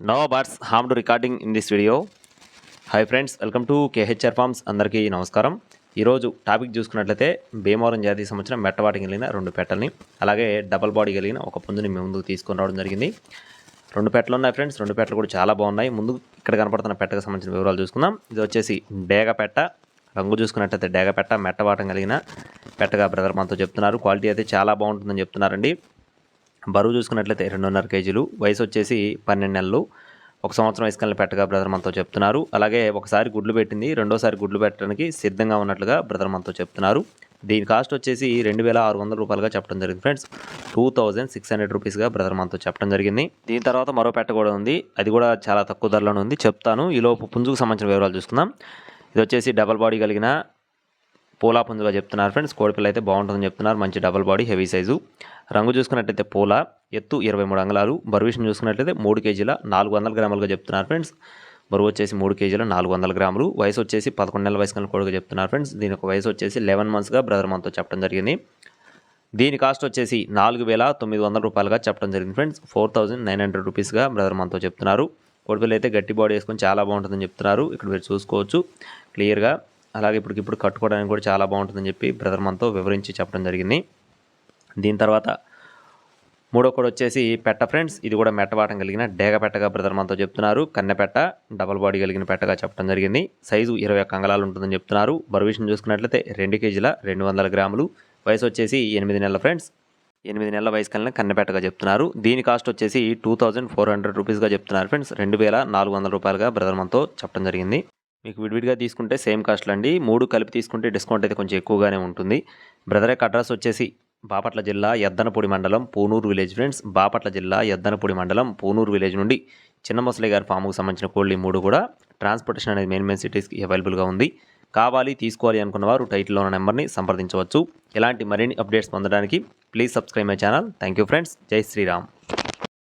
No birds harm to recording in this video hi friends welcome to KHR farms అందరికీ నమస్కారం. ఈరోజు topic చూసుకున్నట్లయితే భీమవరం జాతీయ సంవత్సరం మెట్టవాటి కలిగిన రెండు పెట్టల్ని అలాగే డబల్ బాడీ కలిగిన ఒక పుంజుని మేము ముందుకు తీసుకొని రావడం జరిగింది. రెండు పెట్టలు ఉన్నాయి ఫ్రెండ్స్ రెండు పెట్టలు కూడా చాలా బాగున్నాయి. ముందు ఇక్కడ కనపడుతున్న పెట్టకు సంబంధించిన వివరాలు చూసుకుందాం. ఇది వచ్చేసి డేగ పెట్ట. రంగు చూసుకున్నట్లయితే డేగ పెట్ట మెట్టవాటం కలిగిన పెట్టగా బ్రదర్ మనతో చెప్తున్నారు. క్వాలిటీ అయితే చాలా బాగుంటుందని చెప్తున్నారండి. బరువు చూసుకున్నట్లయితే రెండున్నర కేజీలు. వయసు వచ్చేసి పన్నెండు నెలలు. ఒక సంవత్సరం వయసు పెట్టగా బ్రదర్ మనతో చెప్తున్నారు. అలాగే ఒకసారి గుడ్లు పెట్టింది రెండోసారి గుడ్లు పెట్టడానికి సిద్ధంగా ఉన్నట్లుగా బ్రదర్ మనతో చెప్తున్నారు. దీని కాస్ట్ వచ్చేసి రెండు వేల ఆరు వందల రూపాయలుగా చెప్పడం జరిగింది friends. Two thousand six hundred రూపీస్గా brother మనతో చెప్పడం జరిగింది. దీని తర్వాత మరో పెట్ట కూడా ఉంది. అది కూడా చాలా తక్కువ ధరలోనే ఉంది. చెప్తాను. ఈలోపు పుంజుకు సంబంధించిన వివరాలు చూసుకుందాం. ఇది వచ్చేసి డబల్ బాడీ కలిగిన పూలా పుంజుగా చెప్తున్నారు ఫ్రెండ్స్. కోడిపిల్ల అయితే బాగుంటుందని చెప్తున్నారు. మంచి డబల్ బాడీ హెవీ సైజు. రంగు చూసుకున్నట్లయితే పూల ఎత్తు ఇరవై మూడు అంగళాలు బరువు విషయం చూసుకున్నట్లయితే మూడు కేజీల నాలుగు వందల గ్రాములుగా చెప్తున్నారు ఫ్రెండ్స్. బరువు వచ్చేసి మూడు కేజీల నాలుగు వందల గ్రాములు వయసు వచ్చేసి పదకొండు నెలల వయసు కలిగిన కొడుకు చెప్తున్నారు ఫ్రెండ్స్. దీని యొక్క వయసు వచ్చేసి లెవెన్ మంత్స్గా బ్రదర్ మనతో చెప్పడం జరిగింది. దీని కాస్ట్ వచ్చేసి నాలుగు వేల తొమ్మిది వందల రూపాయలుగా చెప్పడం జరిగింది friends. Four thousand nine hundred రూపీస్గా brother మనతో చెప్తున్నారు. కోడిపిల్ల అయితే గట్టి బాడీ వేసుకొని చాలా బాగుంటుందని చెప్తున్నారు. ఇక్కడ మీరు చూసుకోవచ్చు క్లియర్గా. అలాగే ఇప్పుడు ఇప్పుడు కట్టుకోవడానికి కూడా చాలా బాగుంటుందని చెప్పి బ్రదర్ మనతో వివరించి చెప్పడం జరిగింది. దీని తర్వాత మూడో కూడా వచ్చేసి పెట్ట ఫ్రెండ్స్. ఇది కూడా మెట్టవాటం కలిగిన డేగ పెట్టగా బ్రదర్ మనతో చెప్తున్నారు. కన్నెపెట్ట డబల్ బాడీ కలిగిన పెట్టగా చెప్పడం జరిగింది. సైజు ఇరవై ఒక్క అంగళాలు ఉంటుందని చెప్తున్నారు. బరువు విషయం చూసుకున్నట్లయితే రెండు కేజీల రెండు వందల గ్రాములు. వయసు వచ్చేసి ఎనిమిది నెలల ఫ్రెండ్స్. ఎనిమిది నెలల వయసు కలిగిన కన్నెపెట్టగా చెప్తున్నారు. దీని కాస్ట్ వచ్చేసి టూ థౌజండ్ ఫోర్ హండ్రెడ్ రూపీస్గా చెప్తున్నారు ఫ్రెండ్స్. రెండు వేల నాలుగు వందల రూపాయలుగా బ్రదర్ మనతో చెప్పడం జరిగింది. మీకు విడివిడిగా తీసుకుంటే సేమ్ కాస్ట్లు అండి మూడు కలిపి తీసుకుంటే డిస్కౌంట్ అయితే కొంచెం ఎక్కువగానే ఉంటుంది. బ్రదర్ యొక్క అడ్రస్ వచ్చేసి బాపట్ల జిల్లా ఎద్దనపూడి మండలం పూనూరు విలేజ్ ఫ్రెండ్స్. బాపట్ల జిల్లా ఎద్దనపూడి మండలం పూనూరు విలేజ్ నుండి చిన్న ముసలి గారి ఫామ్కు సంబంధించిన కోళ్ళు మూడు కూడా ట్రాన్స్పోర్టేషన్ అనేది మెయిన్ మెయిన్ సిటీస్కి అవైలబుల్గా ఉంది. కావాలి తీసుకోవాలి అనుకున్న వారు టైటిల్లో ఉన్న నెంబర్ని సంప్రదించవచ్చు. ఇలాంటి మరిన్ని అప్డేట్స్ పొందడానికి please subscribe my channel. Thank you friends. జై శ్రీరామ్.